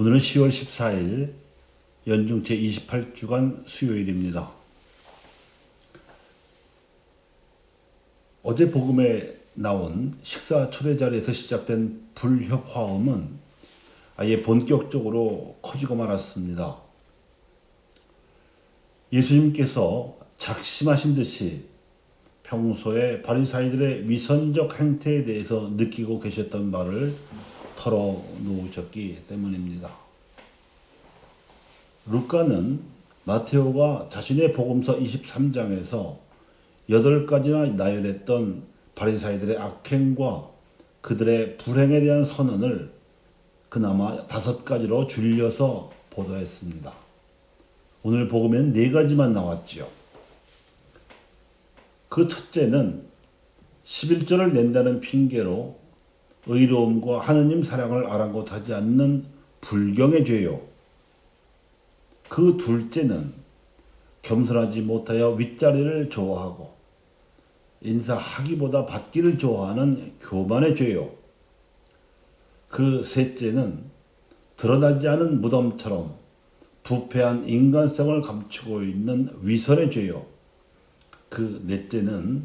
오늘은 10월 14일 연중 제28주간 수요일입니다. 어제 복음에 나온 식사 초대 자리에서 시작된 불협화음은 아예 본격적으로 커지고 말았습니다. 예수님께서 작심하신 듯이 평소에 바리사이들의 위선적 행태에 대해서 느끼고 계셨던 말을 털어 놓으셨기 때문입니다. 루카는 마테오가 자신의 복음서 23장에서 8가지나 나열했던 바리사이들의 악행과 그들의 불행에 대한 선언을 그나마 다섯 가지로 줄여서 보도했습니다. 오늘 복음엔 네 가지만 나왔지요. 그 첫째는 11절을 낸다는 핑계로 의로움과 하느님 사랑을 아랑곳하지 않는 불경의 죄요. 그 둘째는 겸손하지 못하여 윗자리를 좋아하고 인사하기보다 받기를 좋아하는 교만의 죄요. 그 셋째는 드러나지 않은 무덤처럼 부패한 인간성을 감추고 있는 위선의 죄요. 그 넷째는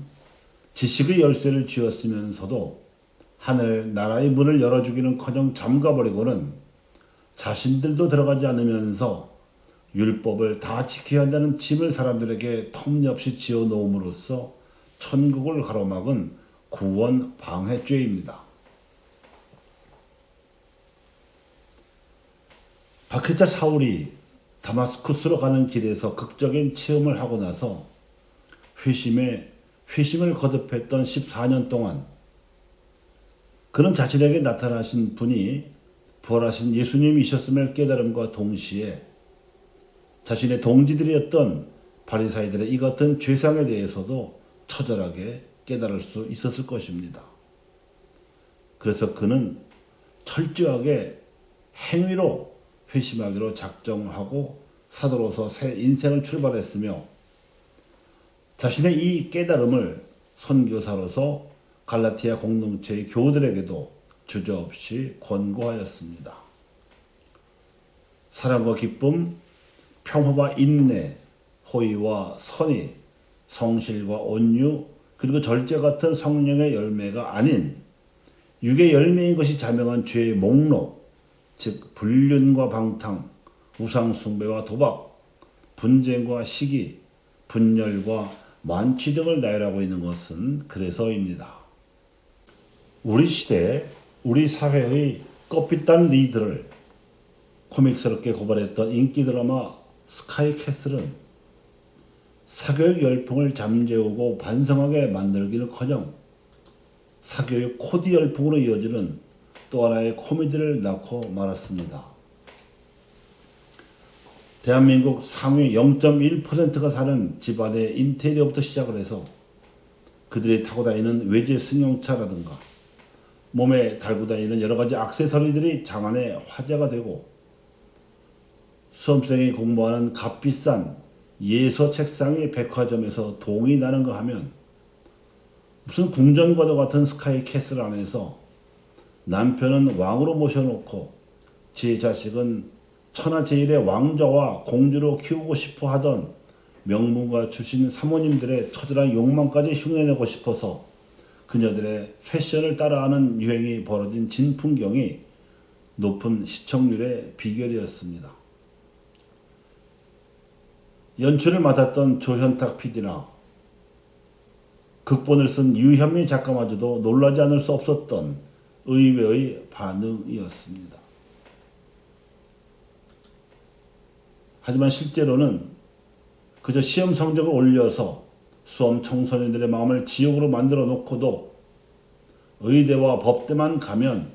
지식의 열쇠를 쥐었으면서도 하늘 나라의 문을 열어주기는커녕 잠가버리고는 자신들도 들어가지 않으면서 율법을 다 지켜야 한다는 짐을 사람들에게 터무니없이 지어 놓음으로써 천국을 가로막은 구원 방해죄입니다. 박해자 사울이 다마스쿠스로 가는 길에서 극적인 체험을 하고 나서 회심에 회심을 거듭했던 14년 동안 그는 자신에게 나타나신 분이 부활하신 예수님이셨음을 깨달음과 동시에 자신의 동지들이었던 바리사이들의 이 같은 죄상에 대해서도 처절하게 깨달을 수 있었을 것입니다. 그래서 그는 철저하게 행위로 회심하기로 작정하고 사도로서 새 인생을 출발했으며 자신의 이 깨달음을 선교사로서 갈라티아 공동체의 교우들에게도 주저없이 권고하였습니다. 사랑과 기쁨, 평화와 인내, 호의와 선의, 성실과 온유, 그리고 절제 같은 성령의 열매가 아닌 육의 열매인 것이 자명한 죄의 목록, 즉 불륜과 방탕, 우상숭배와 도박, 분쟁과 시기, 분열과 만취 등을 나열하고 있는 것은 그래서입니다. 우리 시대, 우리 사회의 껍빛단 리들을 코믹스럽게 고발했던 인기 드라마 스카이 캐슬은 사교육 열풍을 잠재우고 반성하게 만들기는커녕 사교육 코디 열풍으로 이어지는 또 하나의 코미디를 낳고 말았습니다. 대한민국 상위 0.1%가 사는 집안의 인테리어부터 시작을 해서 그들이 타고 다니는 외제 승용차라든가 몸에 달고 다니는 여러 가지 악세서리들이 장안의 화제가 되고 수험생이 공부하는 값비싼 예서 책상이 백화점에서 동이 나는 거 하면 무슨 궁전과도 같은 스카이 캐슬 안에서 남편은 왕으로 모셔놓고 제 자식은 천하제일의 왕자와 공주로 키우고 싶어 하던 명문가 출신 사모님들의 처절한 욕망까지 흉내내고 싶어서 그녀들의 패션을 따라하는 유행이 벌어진 진풍경이 높은 시청률의 비결이었습니다. 연출을 맡았던 조현탁 PD나 극본을 쓴 유현미 작가마저도 놀라지 않을 수 없었던 의외의 반응이었습니다. 하지만 실제로는 그저 시험 성적을 올려서 수험 청소년들의 마음을 지옥으로 만들어 놓고도 의대와 법대만 가면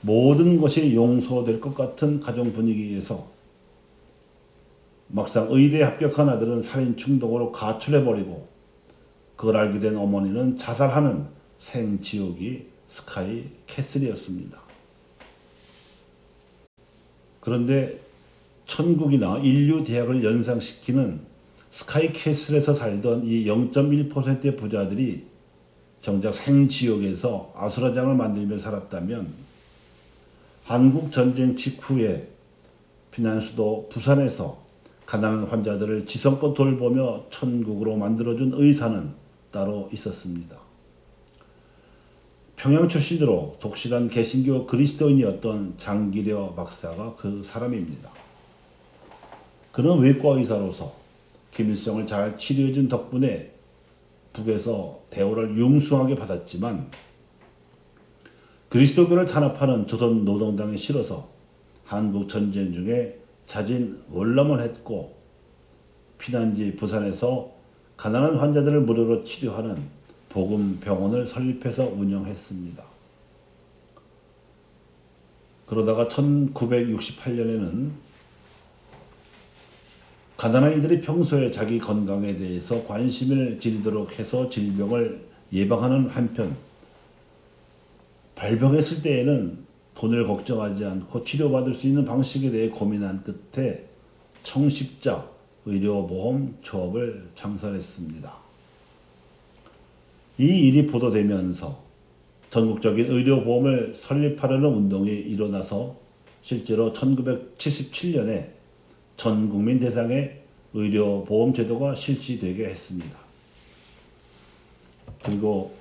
모든 것이 용서될 것 같은 가정 분위기에서 막상 의대에 합격한 아들은 살인 충동으로 가출해버리고 그걸 알게 된 어머니는 자살하는 생지옥이 스카이 캐슬이었습니다. 그런데 천국이나 인류 대학을 연상시키는 스카이캐슬에서 살던 이 0.1%의 부자들이 정작 생지옥에서 아수라장을 만들며 살았다면 한국 전쟁 직후에 피난수도 부산에서 가난한 환자들을 지성껏 돌보며 천국으로 만들어준 의사는 따로 있었습니다. 평양 출신으로 독실한 개신교 그리스도인이었던 장기려 박사가 그 사람입니다. 그는 외과 의사로서 김일성을 잘 치료해준 덕분에 북에서 대우를 융숭하게 받았지만 그리스도교를 탄압하는 조선 노동당에 실어서 한국 전쟁 중에 자진 월남을 했고 피난지 부산에서 가난한 환자들을 무료로 치료하는 복음 병원을 설립해서 운영했습니다. 그러다가 1968년에는 가난한 이들이 평소에 자기 건강에 대해서 관심을 지니도록 해서 질병을 예방하는 한편 발병했을 때에는 돈을 걱정하지 않고 치료받을 수 있는 방식에 대해 고민한 끝에 청십자 의료보험 조합을 창설했습니다. 이 일이 보도되면서 전국적인 의료보험을 설립하려는 운동이 일어나서 실제로 1977년에 전 국민 대상의 의료보험 제도가 실시되게 했습니다. 그리고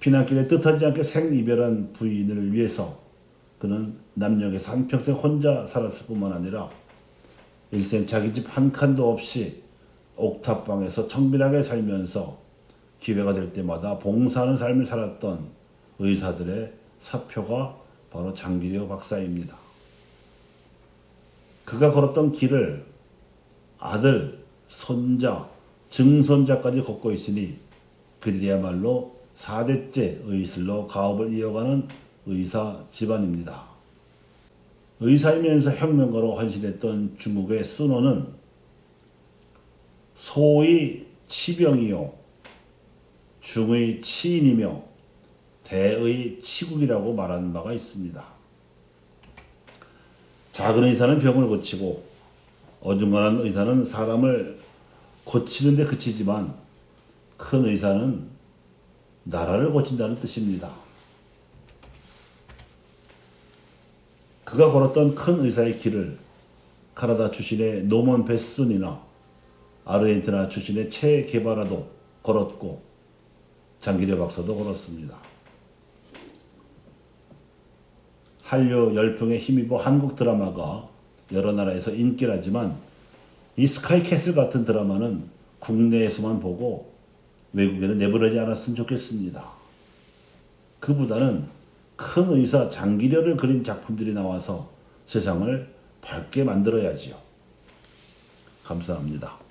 피난길에 뜻하지 않게 생이별한 부인을 위해서 그는 남녘에서 한평생 혼자 살았을 뿐만 아니라 일생 자기 집 한 칸도 없이 옥탑방에서 청빈하게 살면서 기회가 될 때마다 봉사하는 삶을 살았던 의사들의 사표가 바로 장기려 박사입니다. 그가 걸었던 길을 아들, 손자, 증손자까지 걷고 있으니 그들이야말로 4대째 의술로 가업을 이어가는 의사 집안입니다. 의사이면서 혁명가로 헌신했던 중국의 순호는 소의 치병이요 중의 치인이며 대의 치국이라고 말하는 바가 있습니다. 작은 의사는 병을 고치고 어중간한 의사는 사람을 고치는 데 그치지만 큰 의사는 나라를 고친다는 뜻입니다. 그가 걸었던 큰 의사의 길을 카나다 출신의 노먼 베슨이나 아르헨티나 출신의 체 게바라도 걸었고 장기려 박사도 걸었습니다. 한류 열풍에 힘입어 한국 드라마가 여러 나라에서 인기라지만 이 스카이캐슬 같은 드라마는 국내에서만 보고 외국에는 내보내지 않았으면 좋겠습니다. 그보다는 큰 의사 장기려를 그린 작품들이 나와서 세상을 밝게 만들어야지요. 감사합니다.